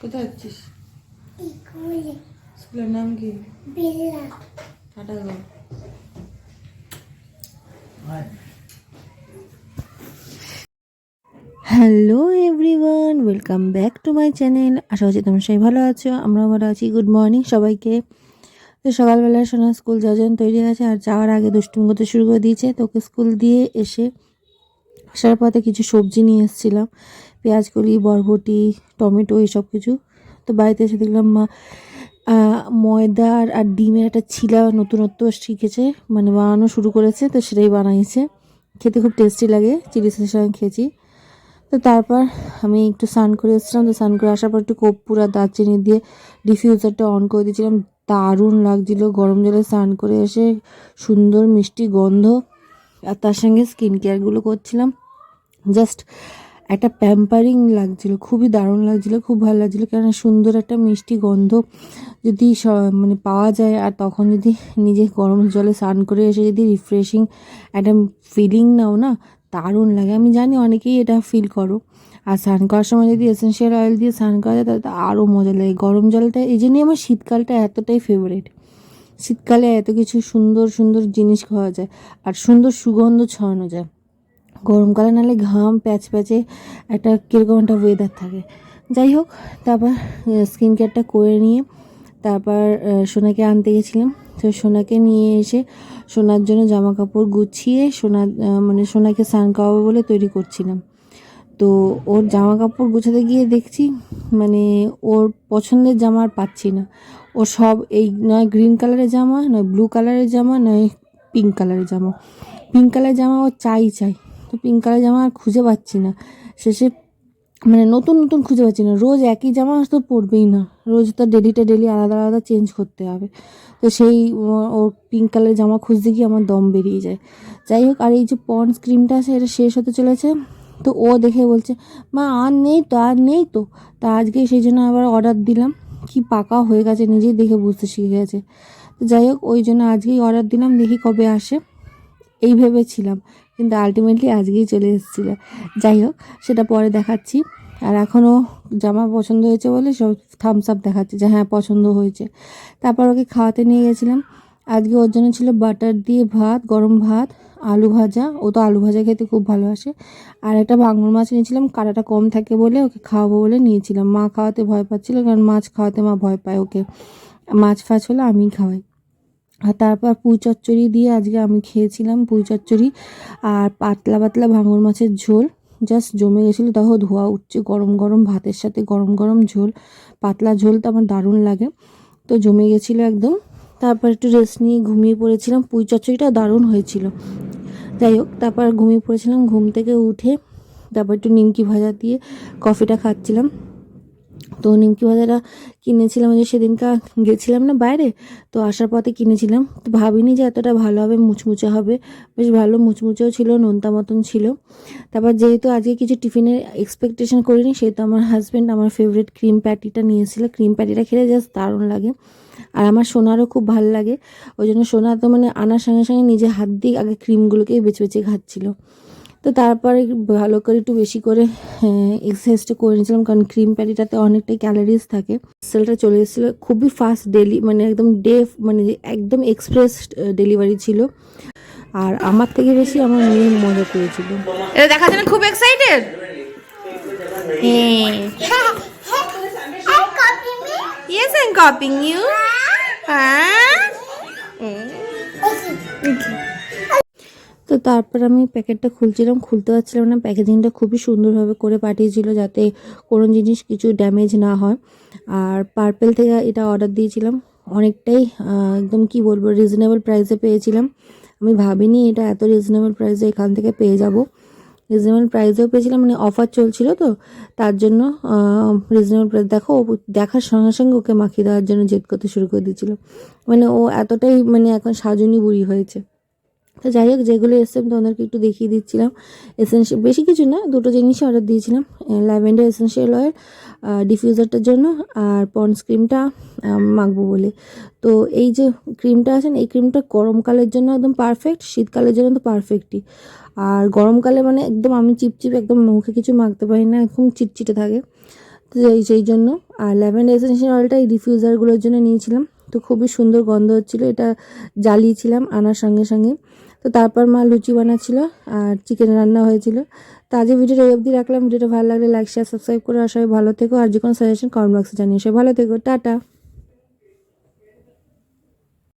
কোথায় যাচ্ছিস? স্কুলে। স্কুলের নাম কি? বিল্লা। Tata go. Hello everyone welcome back to my channel আশা করছি তোমরা সবাই ভালো আছো আমরাও ভালো আছি। গুড মর্নিং সবাইকে। তো সকালবেলা সোনা স্কুল যাওয়ার জন্য তৈরি হয়েছে আর যাওয়ার আগে দুষ্টুমি করতে শুরু করে দিয়েছে। তোকে স্কুল দিয়ে এসে আসার পথে কিছু সবজি নিয়ে এসেছিলাম। পেঁয়াজ কলি বরবটি, টমেটো এইসব কিছু। তো বাড়িতে এসে দেখলাম মা ময়দা আর- আর ডিমের একটা ছিলা নতুনত্ব শিখেছে মানে বানানো শুরু করেছে, তো সেটাই বানাইছে। খেতে খুব টেস্টি লাগে, চিলি সসের সঙ্গে খেয়েছি। তো তারপর আমি একটু স্নান করে এসেছিলাম, তো স্নান করে আসার পর একটু কর্পূর আর দারচিনি দিয়ে ডিফিউজারটা অন করে দিয়েছিলাম। দারুণ লাগছিল, গরম জলে স্নান করে এসে সুন্দর মিষ্টি গন্ধ। আর তার সঙ্গে স্কিন কেয়ারগুলো করছিলাম। জাস্ট একটা প্যাম্পারিং লাগছিল, খুবই দারুণ লাগছিল, খুব ভালো লাগছিল, কেননা সুন্দর একটা মিষ্টি গন্ধ যদি মানে পাওয়া যায়, আর তখন যদি নিজে গরম জলে স্নান করে এসে যদি রিফ্রেশিং একটা ফিলিং নাও না, দারুণ লাগে। আমি জানি অনেকেই এটা ফিল করো। আর স্নান করার সময় যদি এসেন্সিয়াল অয়েল দিয়ে স্নান করা যায়, তাহলে তো আরও মজা লাগে। গরম জলটা, এই জন্যই আমার শীতকালটা এতটাই ফেভারিট শীতকালে এত কিছু সুন্দর সুন্দর জিনিস খাওয়া যায়, আর সুন্দর সুগন্ধ ছড়ানো যায়। গরমকালে নালে ঘাম প্যাচ প্যাচে একটা কীরকম একটা ওয়েদার থাকে। যাই হোক, তারপর স্কিন কেয়ারটা করে নিয়ে তারপর সোনাকে আনতে গেছিলাম। তো সোনাকে নিয়ে এসে সোনার জন্য জামা কাপড় গুছিয়ে সোনা মানে সোনাকে স্নান করাবো বলে তৈরি করছিলাম। তো ওর জামা কাপড় গুছাতে গিয়ে দেখছি মানে ওর পছন্দের জামা আর পাচ্ছি না। ও সব এই নয় গ্রিন কালারের জামা, নয় ব্লু কালারের জামা, নয় পিঙ্ক কালারের জামা। পিঙ্ক কালারের জামা ও চাই চাই। তো পিঙ্ক কালারের জামা আর খুঁজে পাচ্ছি না। শেষে মানে নতুন নতুন খুঁজে পাচ্ছি না। রোজ একই জামা তো পরবেই না। রোজ তো ডেলিটা ডেলি আলাদা আলাদা চেঞ্জ করতে হবে। তো সেই, ও- পিঙ্ক কালারের জামা খুঁজতে গিয়ে আমার দম বেরিয়ে যায়। যাই হোক, আর এই যে পন্স ক্রিমটা আছে, এটা শেষ হতে চলেছে। তো ও দেখে বলছে, মা, আর নেই তো, আর নেই তো। তা আজকে সেই জন্য আবার অর্ডার দিলাম। কি পাকা হয়ে গেছে, নিজেই দেখে বুঝতে শিখে গেছে। তো যাই হোক, ওই জন্য আজকেই অর্ডার দিলাম, দেখি কবে আসে। এই ভেবেছিলাম। কিন্তু আলটিমেটলি আজকেই চলে এসেছিল। যাই হোক, সেটা পরে দেখাচ্ছি। আর এখনও জামা পছন্দ হয়েছে বলে সব থামস আপ দেখাচ্ছে যে হ্যাঁ পছন্দ হয়েছে। তারপর ওকে খাওয়াতে নিয়ে গেছিলাম। আজকে ওর জন্য ছিল বাটার দিয়ে ভাত, গরম ভাত, আলু ভাজা। ও তো আলু ভাজা খেতে খুব ভালোবাসে। আর একটা ভাঙন মাছ নিয়েছিলাম কাঁটাটা কম থাকে বলে ওকে খাওয়াবো বলে নিয়েছিলাম। মা খাওয়াতে ভয় পাচ্ছিল কারণ মাছ খাওয়াতে মা ভয় পায় ওকে। মাছ ফাছ হলে আমি খাওয়াই। আর তারপর পুঁই চচ্চড়ি দিয়ে আজকে আমি খেয়েছিলাম পুঁই চচ্চড়ি আর পাতলা পাতলা ভাঙর মাছের ঝোল। জাস্ট জমে গেছিল, দেখো ধোয়া উঠছে গরম গরম, ভাতের সাথে গরম গরম ঝোল। পাতলা ঝোল তো আমার দারুণ লাগে। তো জমে গেছিল একদম। তারপর একটু রেস্ট নিয়ে ঘুমিয়ে পড়েছিলাম। পুঁই চচ্চড়িটা দারুণ হয়েছিল। যাই হোক, তারপর ঘুমিয়ে পড়েছিলাম, ঘুম থেকে উঠে তারপর একটু নিমকি ভাজা দিয়ে কফিটা খাচ্ছিলাম। তো নিমকি ভাজাটা কিনেছিলাম যে সেদিনকার গেছিলাম না বাইরে, তো আসার পথে কিনেছিলাম। তো ভাবিনি যে এতটা ভালো হবে, মুচমুচে হবে। বেশ ভালো মুচমুচেও ছিল, নোনতা মতন ছিল। তারপর যেহেতু আজকে কিছু টিফিনের এক্সপেকটেশন করিনি, সেহেতু আমার হাজব্যান্ড আমার ফেভারিট ক্রিম প্যাটিটা নিয়েছিল। ক্রিম প্যাটিটা খেলে জাস্ট দারুণ লাগে। আর আমার সোনারও খুব ভালো লাগে। ওই জন্য সোনা তো মানে আনার সঙ্গে সঙ্গে নিজে হাত দিয়ে আগে ক্রিমগুলোকেই বেছে বেছে খাচ্ছিল। তো তারপরে ভালো করে একটু বেশি করে এক্সারসাইজটা করে নিয়েছিলাম কারণ ক্রিম প্যাটিটাতে অনেকটাই ক্যালোরিজ থাকে। সেলটা চলে এসেছিল খুবই ফাস্ট ডেলি মানে একদম ডে মানে একদম এক্সপ্রেস ডেলিভারি ছিল। আর আমার থেকে বেশি আমার মেয়ে মজা পেয়েছিল এটা দেখার জন্য খুব excited Yes, I'm copying you. হ্যাঁ? তারপর আমি প্যাকেটটা খুলছিলাম, খুলতে পারছিলাম না। প্যাকেজিংটা খুবই সুন্দরভাবে করে পাঠিয়েছিল যাতে কোনো জিনিস কিছু ড্যামেজ না হয়। আর পার্পেল থেকে এটা অর্ডার দিয়েছিলাম। অনেকটাই একদম কি বলব রিজনেবল প্রাইসে পেয়েছিলাম। আমি ভাবিনি এটা এত রিজনেবল প্রাইসে এখান থেকে পেয়ে যাব। রিজনেবল প্রাইসেও পেয়েছিলাম মানে অফার চলছিল তো, তার জন্য রিজনেবল প্রাইস দেখো দেখার সঙ্গে সঙ্গে ওকে মাখিয়ে দেওয়ার জন্য জেদ করতে শুরু করে দিয়েছিল। মানে ও এতটাই মানে এখন সাজুনি বুড়ি হয়েছে। তো যাই হোক, যেগুলো এসছে আমি তোমাদেরকে একটু দেখিয়ে দিচ্ছিলাম। এসেন্সিয়াল বেশি কিছু না, দুটো জিনিসই অর্ডার দিয়েছিলাম। ল্যাভেন্ডার এসেন্সিয়াল অয়েল ডিফিউজারটার জন্য, আর পন্স ক্রিমটা মাখবো বলে। তো এই যে ক্রিমটা আছে এই ক্রিমটা গরমকালের জন্য একদম পারফেক্ট শীতকালের জন্য তো পারফেক্টই আর গরমকালে মানে একদম আমি চিপচিপ একদম মুখে কিছু মাখতে পারি না, একদম চিটচিটে থাকে। তো সেই জন্য। আর ল্যাভেন্ডার এসেন্সিয়াল অয়েলটা এই ডিফিউজারগুলোর জন্য নিয়েছিলাম। তো খুবই সুন্দর গন্ধ হচ্ছিল, এটা জ্বালিয়েছিলাম আনার সঙ্গে সঙ্গে। তো তারপর মা লুচি বানাচ্ছিল আর চিকেন রান্না হয়েছিল। তো আজকে ভিডিওটা এই অবধি রাখলাম। ভিডিওটা ভালো লাগলে লাইক শেয়ার সাবস্ক্রাইব করে আর সবাই ভালো থেকো। আর যে কোনো সাজেশন কমেন্ট বক্সে জানিয়ে সবাই ভালো থেকো। টাটা।